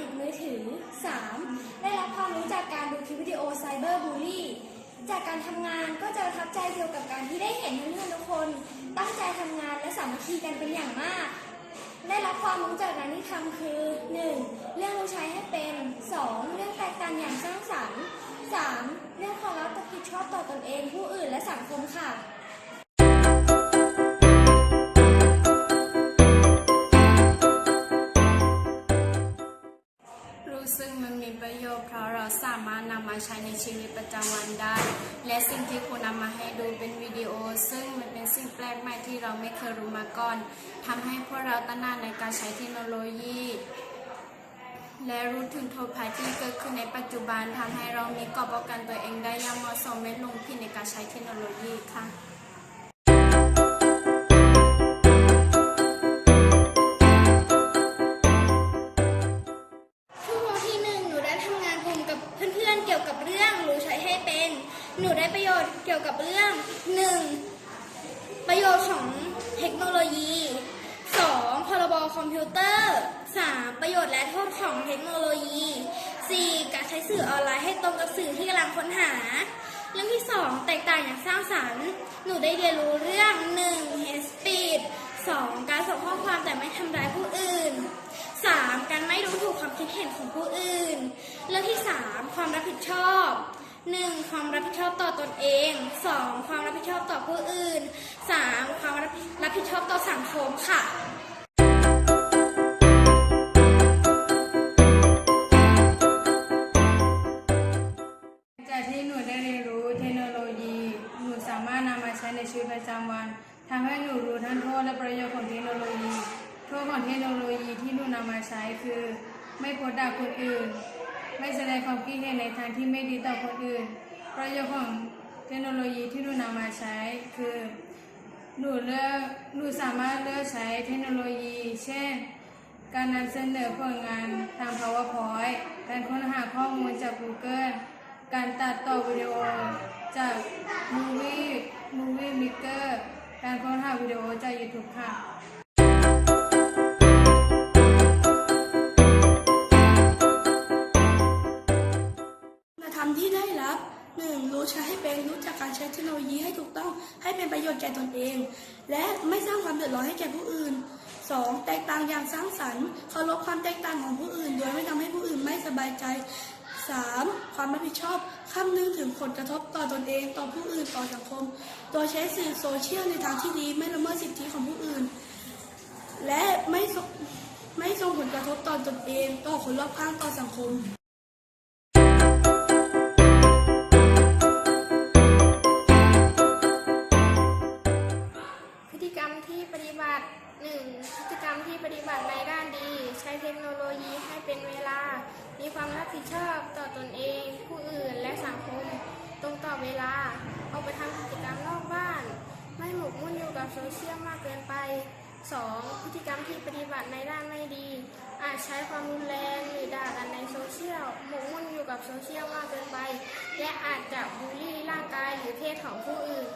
3. ได้รับความรู้จากการดูคลิปวิดีโอไซเบอร์บูลลี่จากการทำงานก็จะทับใจเกี่ยวกับการที่ได้เห็นเพื่อนๆทุกคน ตั้งใจทำงานและสามัคคีกันเป็นอย่างมาก ได้รับความรู้จากงานที่ทำคือ 1. เรื่องรู้ใช้ให้เป็น 2. เรื่องแตกต่างอย่างสร้างสรรค์ 3. เรื่องความรับผิดชอบต่อตนเองผู้อื่นและสังคมค่ะ สามารถนำมาใช้ในชีวิตประจำวันได้ และสิ่งที่คุณนำมาให้ดูเป็นวิดีโอ ซึ่งมันเป็นสิ่งแปลกใหม่ที่เราไม่เคยรู้มาก่อนทำให้พวกเราตระหนักในการใช้เทคโนโลยี และรู้ถึงโทษภัยที่เกิดขึ้นในปัจจุบันทำให้เรามีกรอบป้องกันตัวเองได้อย่างเหมาะสมไม่ลงผิดในการใช้เทคโนโลยีค่ะ หนูได้ประโยชน์เกี่ยวกับเรื่องหนึ่งประโยชน์ของเทคโนโลยีสองพรบคอมพิวเตอร์สามประโยชน์และโทษของเทคโนโลยีสี่การใช้สื่อออนไลน์ให้ตรงกับสื่อที่กำลังค้นหา เรื่องที่สองแตกต่างอย่างสร้างสรรค์ หนูได้เรียนรู้เรื่องหนึ่ง hate speech สองการส่งข้อความแต่ไม่ทำร้ายผู้อื่น 3. การไม่รู้ถูกความคิดเห็นของผู้อื่น เรื่องที่ 3 ความรับผิดชอบ 1. ความรับผิดชอบต่อตนเอง 2. ความรับผิดชอบต่อผู้อื่น 3. ความรับผิดชอบต่อสังคมค่ะจากที่หนูได้เรียนรู้เทคโนโลยี หนูสามารถนำมาใช้ในชีวิตประจำวันทำให้หนูรู้ทั้งโทษและประโยชน์ของเทคโนโลยี โทษของเทคโนโลยีที่หนูนำมาใช้คือ ไม่โพสด่าคนอื่น ความคิดเห็นในทางที่ไม่ดีต่อคนอื่น ประโยชน์ของเทคโนโลยีที่หนูนำมาใช้คือหนูเลือกหนูสามารถเลือกใช้เทคโนโลยี เช่น การนำเสนอผลงานทาง PowerPoint การค้นหาข้อมูลจาก Google การตัดต่อวิดีโอจาก Movie Movie Maker การค้นหาวิดีโอจาก YouTube ค่ะ ที่ได้รับ 1. รู้ใช้ให้เป็นรู้จักการใช้เทคโนโลยีให้ถูกต้องให้เป็นประโยชน์แก่ตนเอง และไม่สร้างความเดือดร้อนให้แก่ผู้อื่น 2. แตกต่างอย่างสร้างสรรค์เคารพความแตกต่างของผู้อื่น โดยไม่ทำให้ผู้อื่นไม่สบายใจ 3. ความรับผิดชอบคำนึงถึงผลกระทบต่อตนเองต่อผู้อื่นต่อสังคม โดยใช้สื่อโซเชียลในทางที่ดีไม่ละเมิดสิทธิของผู้อื่น และไม่ไม่ส่งผลกระทบต่อตนเอง ต่อคนรอบข้างต่อสังคม 1. พฤติกรรมที่ปฏิบัติในด้านดี ใช้เทคโนโลยีให้เป็นเวลา มีความรับผิดชอบต่อตนเอง ผู้อื่นและสังคม ตรงต่อเวลา ออกไปทำกิจกรรมนอกบ้าน ไม่หมกมุ่นอยู่กับโซเชียลมากเกินไป 2. พฤติกรรมที่ปฏิบัติในด้านไม่ดี อาจใช้ความรุนแรงหรือด่ากันในโซเชียล หมกมุ่นอยู่กับโซเชียลมากเกินไป และอาจจะบูลลี่ร่างกายหรือเพศของผู้อื่น